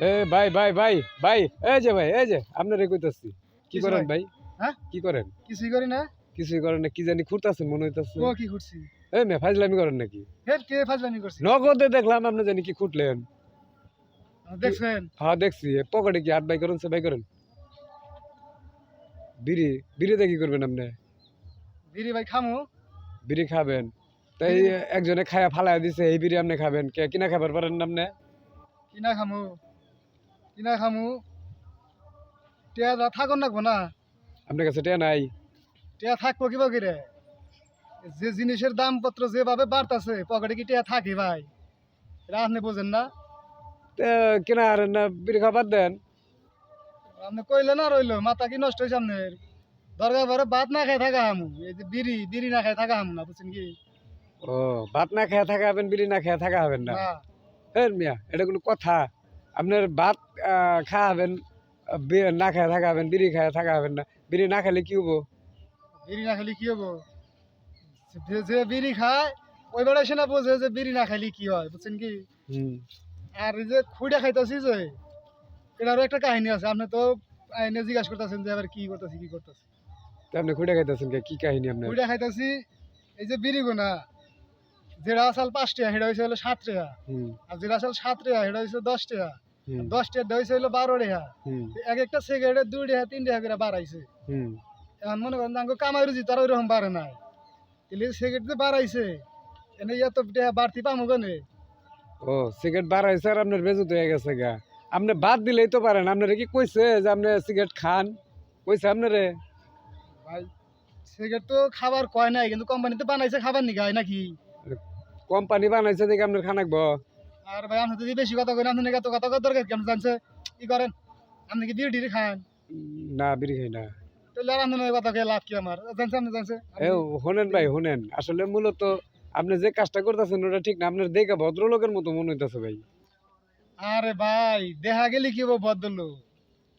এ ভাই ভাই ভাই ভাই এই যে ভাই এই যে আপনারে কইতাছি। কি করেন ভাই? হ্যাঁ? কি করেন? কিছুই করি না। কিছুই করেন না কি জানি খুঁড়তাছেন মনে হইতাছে। ও কি করছি এই মে ফাজলামি করেন নাকি? হের কে ফাজলামি করছি? নগদে দেখলাম আপনি জানি কি খুঁটলেন দেখছেন? হ্যাঁ দেখছি। পকেটে কি হাত বাই করেন সে বাই করেন? বিড়ি বিড়িতে কি করবেন আপনি? বিড়ি ভাই খামু। বিড়ি খাবেন। তাই একজনে খায়া ফালাই দিছে এই বিড়ি আপনি খাবেন। কে কিনা খাবার পারেন না আপনি? কিনা খামু? কিনা খামু। টিয়া থাকুন নাকবো না আপনার কাছে টিয়া নাই? টিয়া থাকব কিবা করে যে জিনিসের দাম পত্র যেভাবে বাড়তাছে পকেটে কি টিয়া থাকে ভাই? এটা আপনি বোঝেন না। তা কিনা হারেন না বিড়ি খাবার দেন? আপনি কইলে না রইল মাথা কি নষ্ট হয়েছে আপনার? দরকার পরে ভাত না খাই থাকা হামু। এই যে বিড়ি বিড়ি না খাই থাকা হামু না বুঝছেন কি? ও ভাত না খেয়ে থাকা হবেন বিড়ি না খেয়ে থাকা হবেন না? মিয়া এটা কোনো কথা। আপনার ভাত আহ, খাওয়া হবেন না খায় থাকা হবেন বিড়ি খায় থাকা হবেন না। বিড়ি না খেলে কি হব? বিড়ি না খাইলে কি হব? যে- বিড়ি খায় ওই বেড়া সে না বোঝে যে বিড়ি না খাইলে কি হয় বুঝছেন কি? আর যে খুঁড়া খাইতেছি যে এটারও একটা কাহিনী আছে। আপনি তো আইনে জিজ্ঞাসা করতেছেন যে এবার কি করতেছি কি করতেছি। আপনি খুঁড়ে খাইতেছেন কে? কি কাহিনী আপনি খুঁড়া খাইতেছি এই যে বিড়ি গোনা যেটা আসাল পাঁচ টাকা সেটা হয়েছে হলো সাত টাকা। হুম। আর যেটা আসাল সাত টাকা সেটা হয়েছে দশ টাকা। হুম। দশ টাকা হলো বারো হুম। এক একটা সিগারেটের দুই টাকা তিন টাকা করে বাড়াইছে। এখন মনে করেন তাঙ্গ কামাই রুজি তারা ওইরকম বাড়ে নাই। তাহলে সিগারেট যে বাড়াইছে এনে এত টাকা বাড়তি পামো কেনে? ও সিগারেট বাড়াইছে আর আপনার বেজুত হয়ে গেছে গা। আপনি বাদ দিলেই তো পারেন। আপনারে কি কইছে যে আপনি সিগারেট খান? কইছে আপনারে? ভাই সিগারেট তো খাবার কয় নাই কিন্তু কোম্পানিতে বানাইছে খাবার নি গায় নাকি কোম্পানি বানাইছে দেখে আপনার খানাকবো আর ভাই আপনি যদি বেশি কথা করেন আপনি এত কথা কত দরকার কি? আপনি জানছে? কি করেন? আপনি কি বিড়ি খান না বিড়ি খাই না। তাহলে আর আপনার কথা কে লাভ কি আমার? জানছে আপনি জানছে? এ শোনেন ভাই শোনেন। আসলে মূলত আপনি যে কাজটা করতেছেন ওটা ঠিক না। আপনার দেখে ভদ্রলোকের মতো মনে হইতেছে ভাই। আরে ভাই দেখা গেলে কি বদল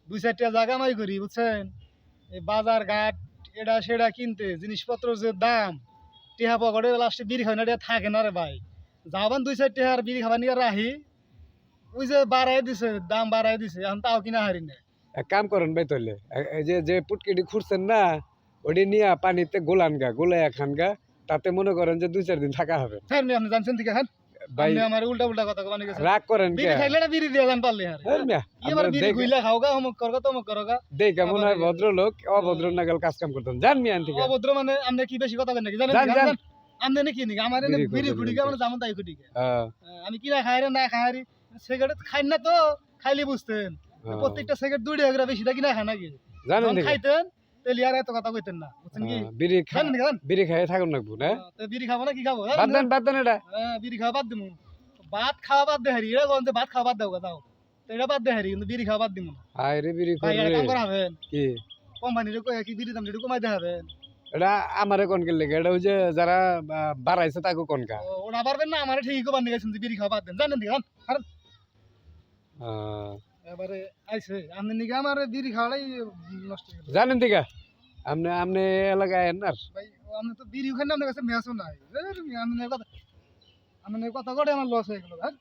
দুই চারটা জায়গা মাই করি বুঝছেন? এই বাজার ঘাট এটা সেটা কিনতে জিনিসপত্র যে দাম টেহা পকেটে লাস্টে বিড়ি খাওয়া এটা থাকে না রে ভাই। যাবান দুই চার টেহার বিড়ি খাবার নিয়ে রাহি। ওই যে বাড়াই দিছে দাম বাড়াই দিছে এখন তাও কিনা হারি না এক কাম করেন ভাই তাহলে এই যে যে পুটকিটি খুঁড়ছেন না ওটি নিয়ে পানিতে গোলান গা গোলায় খান গা তাতে মনে করেন যে দুই চার দিন থাকা হবে। মি আপনি জানছেন ঠিক আছে ভাই আমার উল্টা উল্টা কথা মানে গেছে রাগ করেন কে? বিড়ি খাইলে না বিড়ি দিয়ে যান পারলে হারে? হের মিয়া, এবার আমরা বিড়ি দেখে- খুইলা খাও গা অমুক করো তমুক করো গা। দেখে হয় আবার- ভদ্রলোক অভদ্র নাগাল কাজ কাম করতেন জান মিয়া অভদ্র মানে আপনি কি বেশি কথা বলেন নাকি? জানেন জান, কি? জান। জান। আপনি নাকি নাকি? আমার এনে বিড়ি নাকি? আমরা যেমন তাই খুঁড়ি আমি কিনা খাই রে না খাই রে? সিগারেট খাই না তো খাইলে বুঝতেন। আহ। প্রত্যেকটা সিগারেট দুই টাকা কিনা খায় নাকি? জানেন খাইতেন তাহলে আর এত কথা কইতেন না বুঝছেন কি? আহ, বিড়ি খাই থাকুন না তো বিড়ি খাব না কি খাব? বাদ দেন বাদ দেন এটা। হ্যাঁ, বিড়ি খাওয়া বাদ দিমু। ভাত খাওয়া বাদ দে হারি কোন ভাত খাওয়া বাদ দেও এটা বাদ দে হারি কিন্তু বিড়ি খাওয়া বাদ দিমু না। আয় রে বিড়ি ভাই এটা কাম করা কি? কোম্পানির কি বিড়ি দাম কমাই দে হবেন এটা আমারে কোনকে লেগে? এটা ওই যে যারা বাড়াইছে তাকে কোন কা? ও, ওনা পারবেন না আমার ঠিকই কোবার নিয়ে গেছেন যে বিড়ি খাওয়া বাদ দেন। জানেন দিকে আহ, এবারে আইছে আপনি নিকে আমার বিড়ি খাওয়াটাই নষ্ট জানেন দিকা আপনি আপনি এলাকায় আয়েন আর। ভাই আমি তো বিড়ি ওখানে আপনার কাছে মেয়াসও নাই। আপনি কথা আপনি কথা করে আমার লস হয়ে গেল হ্যাঁ